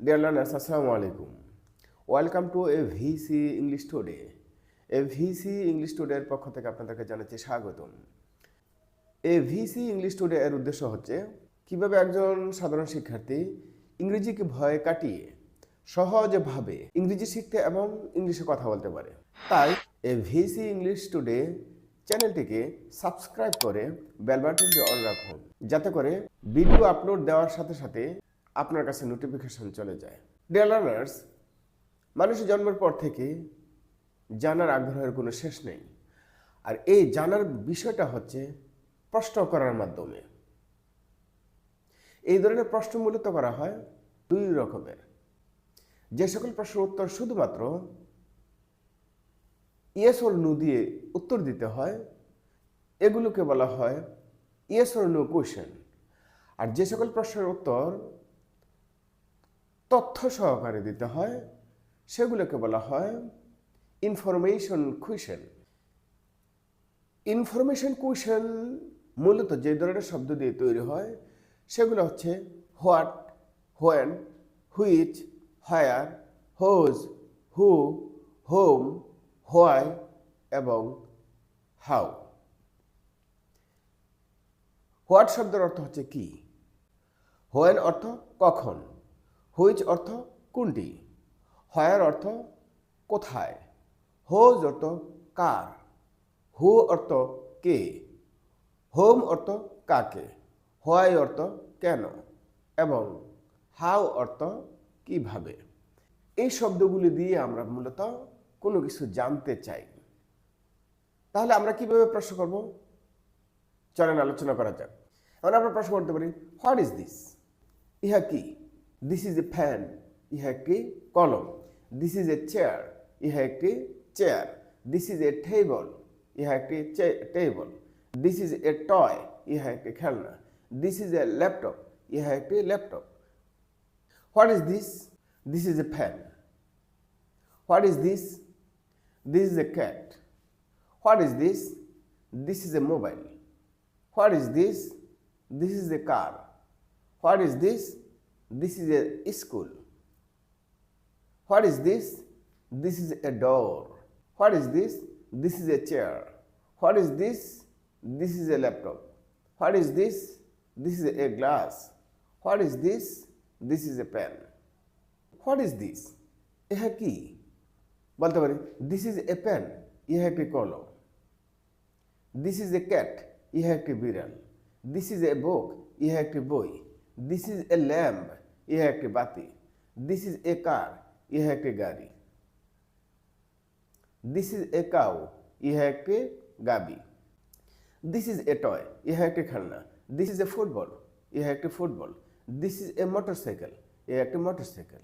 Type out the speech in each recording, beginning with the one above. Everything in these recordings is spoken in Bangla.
Dear learners, Assalamu alaikum. Welcome to a VC English Today. A VC English Today এর পক্ষ থেকে আপনাদেরকে জানাচ্ছি স্বাগতম এ ভিসি ইংলিশ টুডে এর উদ্দেশ্য হচ্ছে কীভাবে একজন সাধারণ শিক্ষার্থী ইংরেজিকে ভয় কাটিয়ে সহজভাবে ইংরেজি শিখতে এবং ইংলিশে কথা বলতে পারে তাই এ ভিসি ইংলিশ টুডে চ্যানেলটিকে সাবস্ক্রাইব করে বেল বাটনটি অন রাখুন যাতে করে ভিডিও আপলোড দেওয়ার সাথে সাথে আপনার কাছে নোটিফিকেশন চলে যায়। ডিয়ার লার্নার্স মানুষের জন্মের পর থেকে জানার আগ্রহের কোনো শেষ নেই। আর এই জানার বিষয়টা হচ্ছে প্রশ্ন করার মাধ্যমে। এই ধরনের প্রশ্ন মূলত করা হয় দুই রকমের। যে সকল প্রশ্নের উত্তর শুধুমাত্র ইয়েস ওর নো দিয়ে উত্তর দিতে হয়, এগুলোকে বলা হয় ইয়েস ওর নো কোয়েশন আর যে সকল প্রশ্নের উত্তর তথ্য সহকারে দিতে হয়। সেগুলোকে বলা হয় ইনফরমেশন কুয়েশন ইনফরমেশন কুয়েশন মূলত যে ধরনের শব্দ দিয়ে তৈরি হয়, সেগুলো হচ্ছে what, when, which, where, whose, who, whom, why এবং হাউ। হোয়াট শব্দের অর্থ হচ্ছে কি? হোয়েন অর্থ কখন? হুইচ অর্থ কোনটি? হয়ার অর্থ কোথায়? হোজ অর্থ কার? হু অর্থ কে? হোম অর্থ কাকে? হোয়াই অর্থ কেন? এবং হাউ অর্থ কীভাবে? এই শব্দগুলি দিয়ে আমরা মূলত কোনো কিছু জানতে চাই। তাহলে আমরা কীভাবে প্রশ্ন করব? চলেন আলোচনা করা যাক। এখন আমরা প্রশ্ন করতে পারি হোয়াট ইজ দিস ইহা কি? দিস ইজ এ ফ্যান ইহা একটি কলম দিস ইজ এ চেয়ার ইহা একটি chair this is a table ইহা একটি table this is a toy ইহা একটি খেলনা দিস ইজ এ ল্যাপটপ ইহা একটি laptop what is this this is a fan what is this this is a cat what is this this is a mobile what is this this is a car what is this This is a school What is this? This is a door. What is this? This is a chair. What is this? This is a laptop. What is this? This is a glass. What is this? This is a pen. What is this? ইহা কি বলতে পারি দিস ইজ এ পেন ইহা একটি কলম দিস ইজ এ ক্যাট ইহা একটি বিড়াল দিস ইজ এ বুক ইহা একটি বই This is a lamp ইহা একটি বাতি। দিস ইজ এ কার ইহা একটি গাড়ি। দিস ইজ এ কাউ ইহা একটি গাবি। দিস ইজ এ টয় ইহা একটি খেলনা। দিস ইজ এ ফুটবল ইহা একটি football this is a motorcycle ইহা একটি মোটরসাইকেল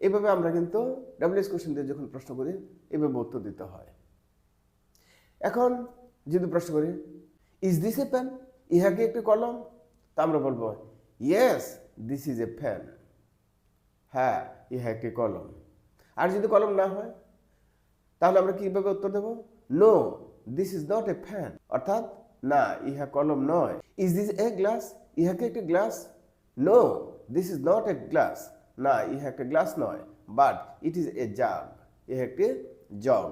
এভাবে আমরা কিন্তু ডাব্লিউএস কোশ্চেন দিয়ে যখন প্রশ্ন করি, এভাবে উত্তর দিতে হয়। এখন যদি প্রশ্ন করি ইজ দিস এ পেন ইহা কি একটি কলম? তা আমরা বলব yes this is a fan হ্যাঁ ইহা একটি কলম। আর যদি কলম না হয়, তাহলে আমরা কীভাবে উত্তর দেব? No this is not a fan অর্থাৎ, না, ইহা কলম নয়। ইজ দিস এ গ্লাস ইহা কি একটি glass no this is not a glass না, ইহা একটি গ্লাস নয় but it is A jug ইহা একটি jug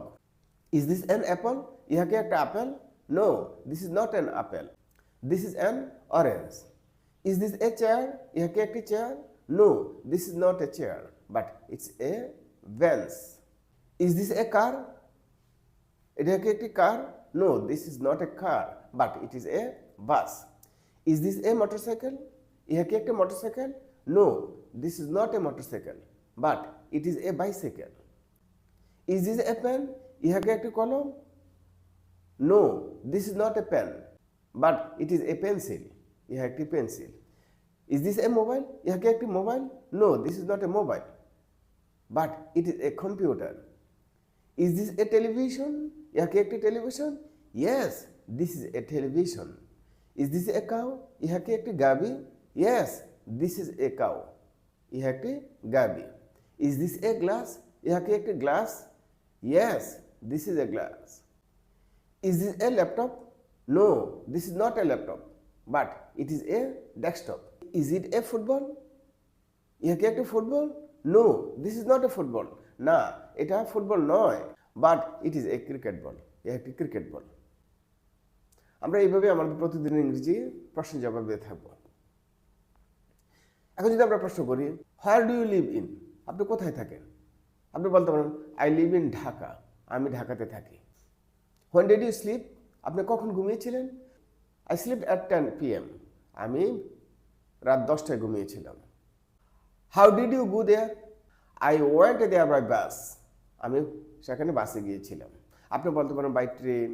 is this an apple ইহাকে একটা apple? No this is not an apple this is an orange is this a chair ইহা কি একটি chair No, this is not a chair, but it's a bench. Is this a car? এটা কি একটি car no this is not a car but it is a bus is this a motorcycle ইহা কি একটি motorcycle no this is not a motorcycle but it is a bicycle is this a pen ইহা কি একটি কলম no this is not a pen but it is a pencil ইহা একটি pencil is this a mobile ইহা কি একটি mobile no this is not a mobile but it is a computer is this a television ইহা কি একটি television yes this is a television is this a cow ইহা কি একটি গাবি yes this is a cow ইহা একটি গাবি ইজ দিস এ গ্লাস ইহা কি একটি glass yes this is a glass is this a laptop no this is not a laptop but it is a desktop. Is it a football? ইহা কি একটা football no this is not a football না, এটা ফুটবল নয় but it is a cricket ball ইহা একটি ক্রিকেট বল আমরা এইভাবে আমাদের প্রতিদিন ইংরেজি প্রশ্ন জবাব দিয়ে থাকব। এখন যদি আমরা প্রশ্ন করি where do you live in আপনি কোথায় থাকেন? আপনি বলতে পারেন আই লিভ ইন ঢাকা। আমি ঢাকাতে থাকি। হোয়েন ডেড ইউ স্লিপ আপনি কখন ঘুমিয়েছিলেন? I sleep at ten P M আমি রাত দশটায় ঘুমিয়েছিলাম। How did you go there I went there by bus আমি সেখানে বাসে গিয়েছিলাম। আপনি বলতে পারেন বাই ট্রেন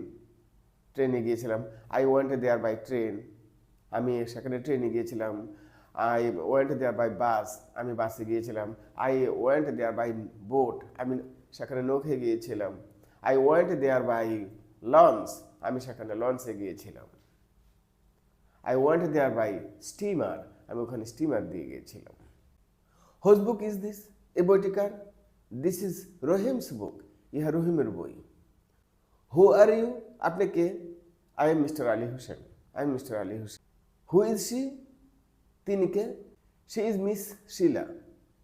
ট্রেনে গিয়েছিলাম। I went there by train আমি সেখানে ট্রেনে গিয়েছিলাম। I went there by bus আমি বাসে গিয়েছিলাম। I went there by boat আমি সেখানে নৌকে গিয়েছিলাম। I went there by launch আমি সেখানে লঞ্চে গিয়েছিলাম। I went there by steamer আমি ওখানে স্টিমার দিয়ে গিয়েছিলাম। হোজ বুক ইজ দিস এই বইটি কার? দিস ইজ রহিমস বুক ইহা রহিমের বই। হু আর ইউ আপনি কে? I am mister Ali Hossain. I am mister Ali Hossain. Who is she তিনি কে? সে ইজ মিস শিলা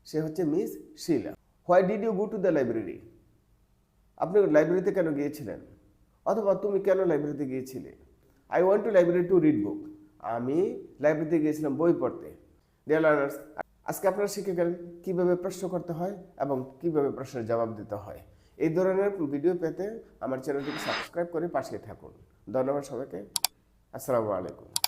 সে হচ্ছে miss Shila why did you go to the library আপনি লাইব্রেরিতে কেন গিয়েছিলেন? অথবা তুমি কেন লাইব্রেরিতে গিয়েছিলে? I want to library to read book আমি লাইব্রেরিতে গিয়েছিলাম বই পড়তে। ডিয়ার লার্নার্স আজকে আপনারা শিখে গেলেন কীভাবে প্রশ্ন করতে হয় এবং কীভাবে প্রশ্নের জবাব দিতে হয়? এই ধরনের ভিডিও পেতে আমার চ্যানেলটিকে সাবস্ক্রাইব করে পাশে থাকুন। ধন্যবাদ সবাইকে। আসসালামু আলাইকুম।